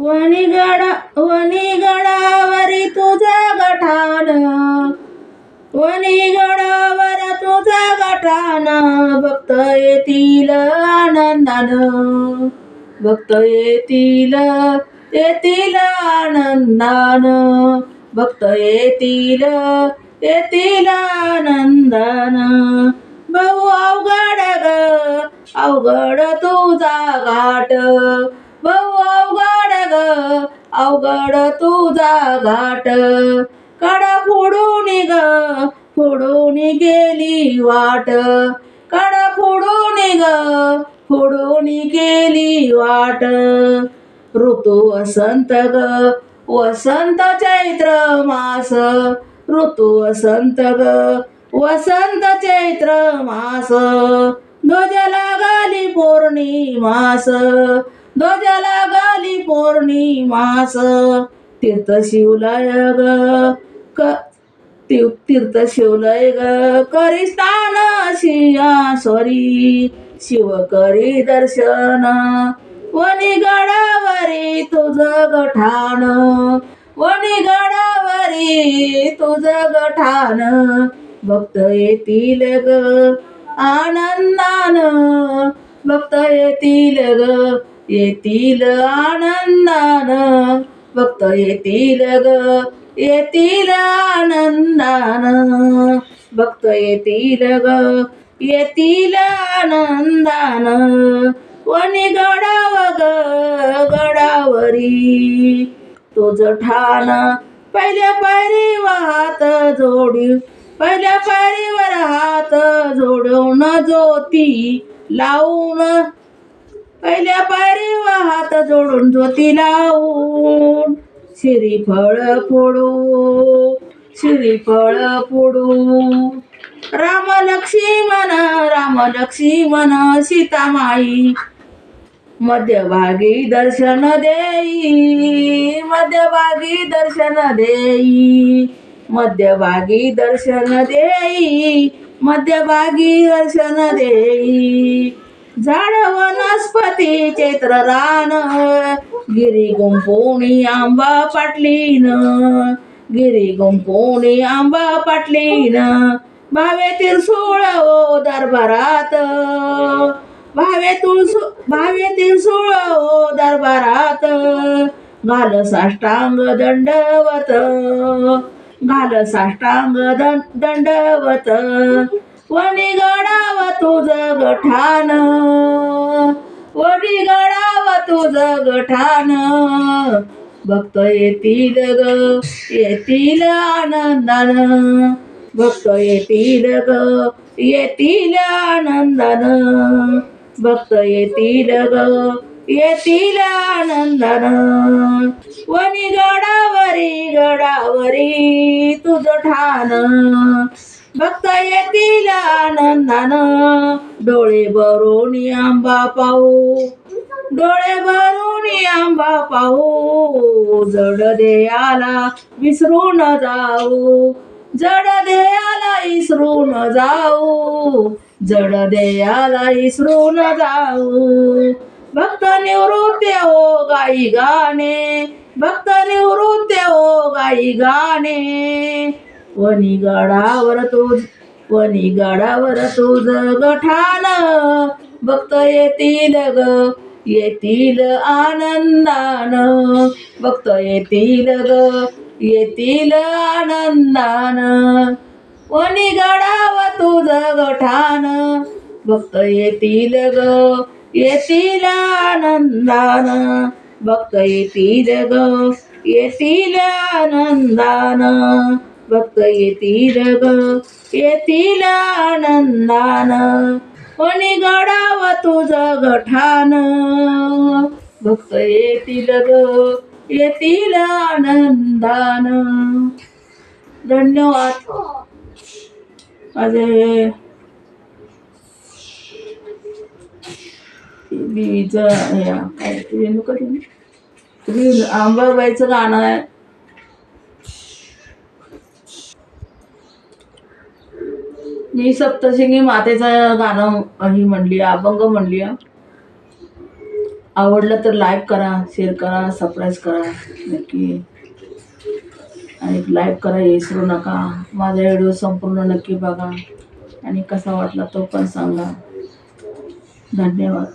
वणीगडा वणीगडावरी तुझा गठान. वणीगडावर तुझा गठान. भक्त येतील आनंदान. भक्त येतील येतील आनंदान. भक्त येतील येतील आनंदान. भाऊ अवघड ग. अवघड तुझा घाट. भाऊ अवघड तुझा घाट. कडा फोडून ग फोडून गेली वाट. कडा फोडून ग फोडून गेली वाट. ऋतू वसंत ग वसंत चैत्र मास. ऋतू वसंत ग वसंत चैत्र मास. ध्वजला गाली पौर्णिमास ध्वजाला गाली पौर्णिमास तीर्थ शिवलय ग. क ती- तीर्थ शिवलय ग. करी स्नान सिंहासरी. शिव करी दर्शन. वनी गडावरी तुझं गठाण वनी गडावरी तुझं गठाण भक्त येतील ग. आनंदान भक्त येतील ग. येतील आनंदान. भक्त येतील ग येतील आनंदान. भक्त येतील ग येतील आनंदान. वनी गडाव ग गडावरी. तुझं जठान पहिल्या पायरीवर हात जोडी पहिल्या पायरीवर हात जोडून ज्योती लावून पहिल्या पायरीवा हात जोडून ज्योती लावून श्रीफळ फोडू श्रीफळ फोडू. राम लक्ष्मण राम लक्ष्मण सीतामाई मध्यभागी दर्शन देई मध्यभागी दर्शन देई मध्यभागी दर्शन देई मध्यभागी दर्शन देई. झाड वनस्पती चैत्र रान गिरी गुंपोणी आंबा पाटलीन गिरी गुंपोणी आंबा पाटलीन. भावे तिरसोळ ओ दरबारात भावे तुळसू भावे तिरसोळ ओ दरबारात घाल साष्टांग दंडवत घाल साष्टांग दं- दंडवत. वनी गडाव तुझ गठान तुझ गठान भक्त येतील ग येतील आनंदान. भक्त येतील ग येतील आनंदान. भक्त येतील ग येतील आनंदान. वनी गडावरी गडावरी तुझं ठाण भक्त येतील आनंदान. डोळे भरून आंबा पाहू. डोळे भरून आंबा पाहू. जड देयाला विसरून जाऊ. जड देयाला विसरून जाऊ. जड देयाला विसरून जाऊ. भक्त निवृत्ते हो गाई गाणे. भक्त निवृत्ते हो गाई गाणे. वनी गडावर तो वनी गडावर तुझ गठान. भक्त येतील ग येतील आनंदान. भक्त येतील ग येतील आनंदान. वनी गाडाव तुझ गठान. भक्त येतील ग येतील आनंदान. भक्त येतील ग येतील आनंदान. भक्त येतील ग येतील आनंदान. कोणी गडाव तुझ गठान? भक्त येतील ग येतील आनंदान. धन्यवाद. माझे बीज या काय ते रेणुका तुम्ही आंबाबाईचं गाणं आहे. मी सप्तशिंगी मातेचं गाणं ही म्हणली अभंग म्हणली. आवडलं तर लाईक करा शेअर करा सबस्क्राईब करा. नक्की. आणि लाईक करा विसरू नका. माझा व्हिडिओ संपूर्ण नक्की बघा. आणि कसा वाटला तो पण सांगा. धन्यवाद.